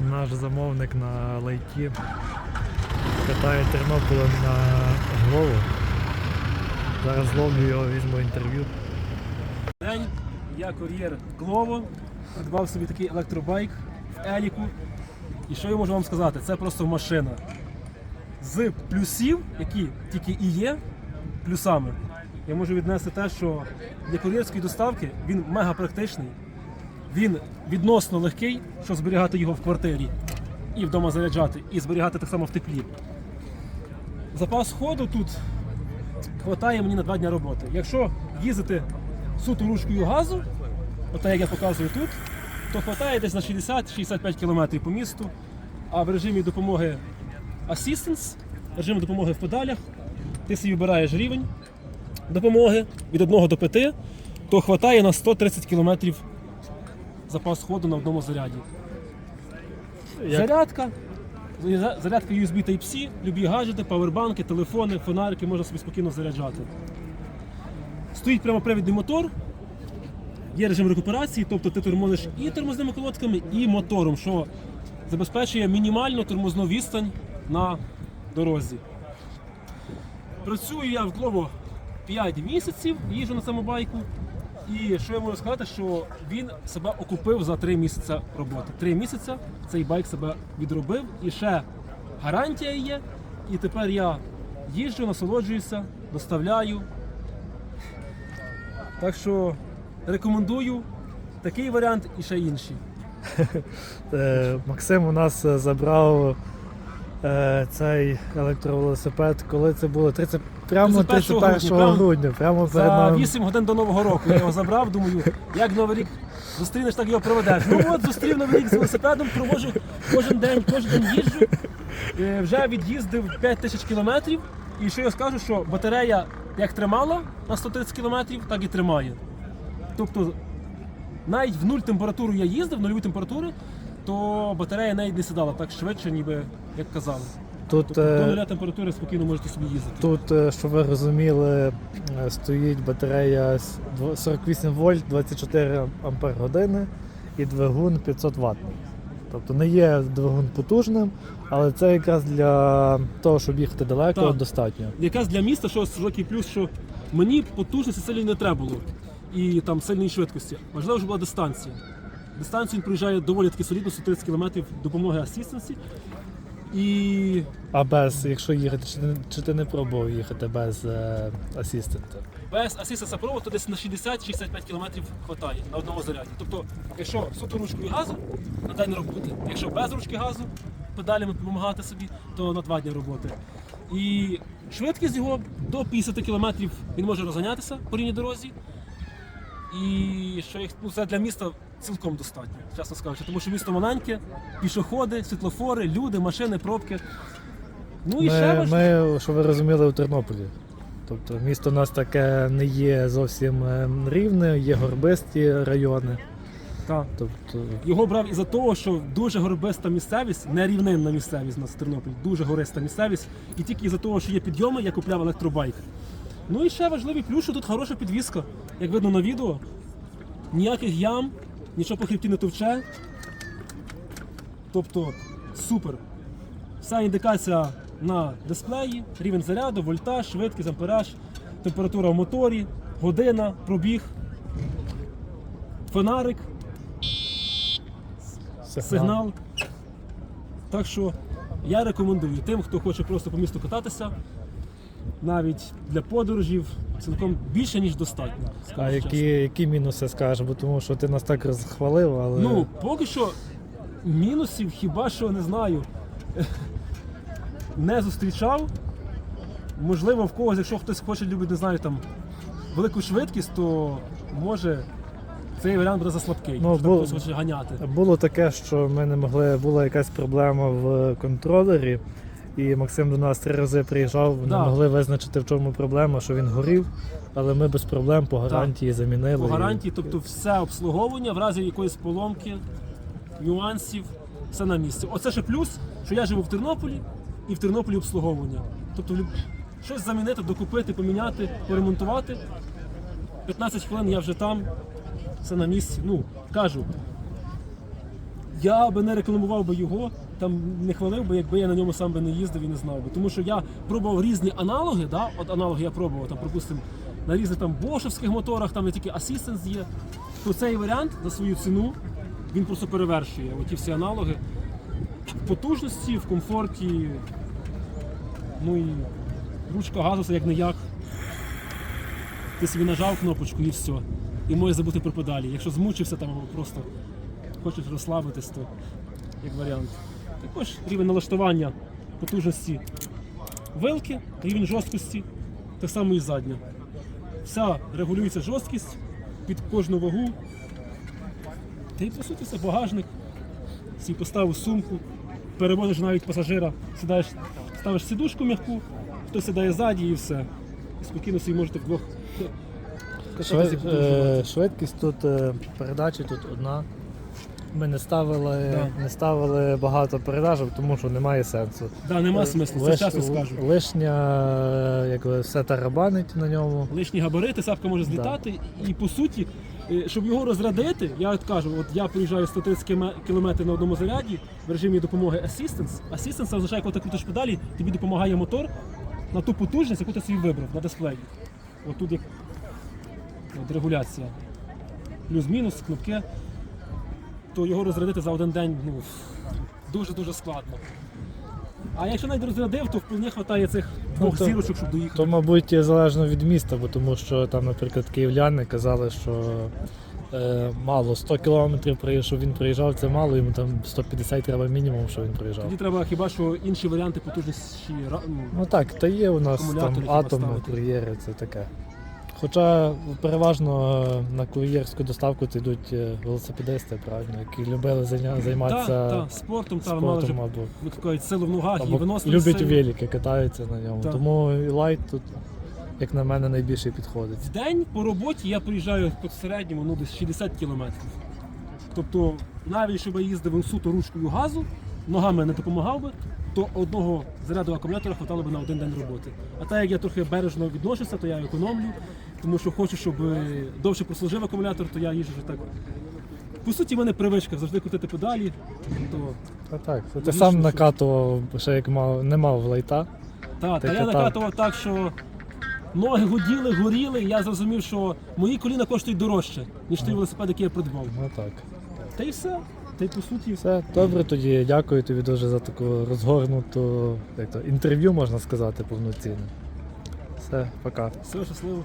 наш замовник на лайті катає Тернополем на голову. Зараз зловлю його, візьму інтерв'ю. День, я кур'єр Глово, придбав собі такий електробайк в Еліку. І що я можу вам сказати? Це просто машина. З плюсів, які тільки і є плюсами, я можу віднести те, що для кур'єрської доставки він мега практичний, він відносно легкий, щоб зберігати його в квартирі і вдома заряджати, і зберігати так само в теплі. Запас ходу тут хватає мені на два дня роботи. Якщо їздити суто ручкою газу, ота як я показую тут, то хватає десь на 60-65 км по місту. А в режимі допомоги Assistance, режимі допомоги в педалях, ти собі вибираєш рівень допомоги від 1 до 5, то хватає на 130 км запас ходу на одному заряді. Як- Зарядка. Зарядка USB Type-C, любі гаджети, павербанки, телефони, фонарики можна собі спокійно заряджати. Стоїть прямопривідний мотор, є режим рекуперації, тобто ти тормозиш і тормозними колодками, і мотором, що забезпечує мінімальну тормозну відстань на дорозі. Працюю я в Glovo 5 місяців, їжджу на цьому байку. І що я можу сказати, що він себе окупив за 3 місяці роботи. 3 місяці цей байк себе відробив і ще гарантія є. І тепер я їжджу, насолоджуюся, доставляю. Так що рекомендую такий варіант і ще інші. Е, Максим у нас е, забрав е, цей електровелосипед, коли це було 30, прямо 31 31 грудня, прямо грудня, прямо перед За нами. 8 годин до Нового року я його забрав, думаю, як Новий рік зустрінеш, так його проведеш. Ну от зустрів Новий рік з велосипедом, проводжу кожен день, кожен день їжджу. Е, Вже від'їздив 5 тисяч кілометрів. І що я скажу, що батарея як тримала на 130 кілометрів, так і тримає. Тобто навіть в нуль температуру я їздив, нульові температури, то батарея навіть не сідала так швидше, ніби як казали. Тут, Тобто е, до нуля температури спокійно можете собі їздити. Тут, е, щоб ви розуміли, е, стоїть батарея 48 вольт, 24 ампер години і двигун 500 Вт. Тобто не є двигун потужним, але це якраз для того, щоб їхати далеко, Так. достатньо. Якраз для міста, що широкий плюс, що мені потужності сильно не треба було. І там сильної швидкості. Важливо, щоб була дистанція. Дистанцію він проїжджає доволі таки солідно, 130 км допомоги асістенсі. І А без, якщо їхати, чи, ти- чи ти не пробував їхати без е, асистента? без асістенса проводу то десь на 60-65 км хватає на одному заряді. Тобто, якщо суто ручкою газу, на день роботи. Якщо без ручки газу, педалями допомагати собі, то на два дні роботи. І швидкість його до 50 км він може розганятися по рівній дорозі. І що їх ну, це для міста цілком достатньо, чесно скажучи, тому що місто маленьке, пішоходи, світлофори, люди, машини, пробки. Ну і ще Ми, важливо. ми, щоб ви розуміли, у Тернополі. Тобто місто у нас таке не є зовсім е, рівне, є горбисті райони. Так. Тобто Його брав із-за того, що дуже горбиста місцевість, нерівнинна місцевість у нас в Тернополі, дуже гориста місцевість. І тільки із-за того, що є підйоми, я купляв електробайк. Ну і ще важливий плюс, що тут хороша підвізка, як видно на відео. Ніяких ям, нічого по хребті не товче. Тобто супер. Вся індикація на дисплеї, рівень заряду, вольтаж, швидкість, ампераж, температура в моторі, година, пробіг, фонарик сигнал. Так що я рекомендую тим, хто хоче просто по місту кататися, навіть для подорожів цілком більше, ніж достатньо. А які, які мінуси скажеш? Бо тому що ти нас так розхвалив, але Ну, поки що мінусів хіба що не знаю. Не зустрічав. Можливо, в когось, якщо хтось хоче любить, не знаю, там велику швидкість, то може цей варіант буде заслабкий. Ну, хтось хоче ганяти. було таке, що ми не могли, була якась проблема в контролері, і Максим до нас три рази приїжджав, не Да. могли визначити, в чому проблема, що він горів, але ми без проблем по гарантії замінили. По і- гарантії, тобто все обслуговування в разі якоїсь поломки, нюансів, все на місці. Оце ще плюс, що я живу в Тернополі і в Тернополі обслуговування. Тобто щось замінити, докупити, поміняти, поремонтувати. 15 хвилин я вже там, все на місці. Ну, кажу, Я би не рекламував би його, там не хвалив би, якби я на ньому сам би не їздив і не знав би. Тому що я пробував різні аналоги, да? от аналоги я пробував, там, припустимо, на різних там бошовських моторах, там не тільки Assistance є. То цей варіант за свою ціну він просто перевершує оті всі аналоги в потужності, в комфорті. Ну і ручка газу як не як. Ти собі нажав кнопочку і все. І можеш забути про педалі. Якщо змучився там або просто хочеш розслабитись, то як варіант. Також рівень налаштування потужності вилки, рівень жорсткості, так само і задня. Вся регулюється жорсткість під кожну вагу. Та й по суті це багажник. Сі поставив сумку, перевозиш навіть пасажира, сідаєш, ставиш сідушку м'яку, хто сідає ззаді і все. І спокійно собі можете вдвох Швид, е, швидкість тут е, передачі тут одна. Ми не ставили, Да. не ставили багато передач, тому що немає сенсу. Да, нема смислу, це часто скажу. Лишня, як би, все тарабанить на ньому. Лишні габарити, сапка може злітати, і по суті, е, щоб його розрядити, я от кажу, от я проїжджаю 130 км на одному заряді в режимі допомоги Assistance. Assistance це означає, коли ти крутиш педалі, тобі допомагає мотор на ту потужність, яку ти собі вибрав на дисплеї. От тут як от регуляція. Плюс-мінус, кнопки. То його розрядити за один день ну, дуже-дуже складно. А якщо навіть розрядив, то вполне вистачає цих двох то- зірочок, щоб доїхати. То, мабуть, залежно від міста, бо тому що там, наприклад, київляни казали, що е, мало 100 кілометрів, приїжджав, щоб він приїжджав, це мало, йому там 150 треба мінімум, щоб він приїжджав. Тоді треба хіба що інші варіанти потужності. ну, Ну так, та є у нас Акумулятори там хіба атоми, ставити. кур'єри, це таке. Хоча переважно е, на кур'єрську доставку це йдуть е, велосипедисти, правильно, які любили зайня- займатися та, та, спортом, та, мали вже спортом або, викликають силу в ногах і або виносливість. люблять силу. велики, катаються на ньому. Так. Тому і лайт тут, як на мене, найбільше підходить. В день по роботі я приїжджаю по середньому ну, десь 60 кілометрів. Тобто, навіть щоб я їздив суто ручкою газу, ногами не допомагав би, то одного заряду акумулятора хватало би на один день роботи. А так як я трохи бережно відношуся, то я економлю, тому що хочу, щоб е, довше прослужив акумулятор, то я їжджу вже так. По суті, в мене привичка завжди крутити педалі, то Та так, це ти сам накатував, ще як мав, не мав лайта. Та, Ти та я катав. накатував так, що ноги гуділи, горіли, і я зрозумів, що мої коліна коштують дорожче, ніж той велосипед, який я придбав. Ну так. Та й все. Та й по суті. Все, добре тоді, дякую тобі дуже за таку розгорнуту як то, інтерв'ю, можна сказати, повноцінне. Все, пока. Все, щасливо.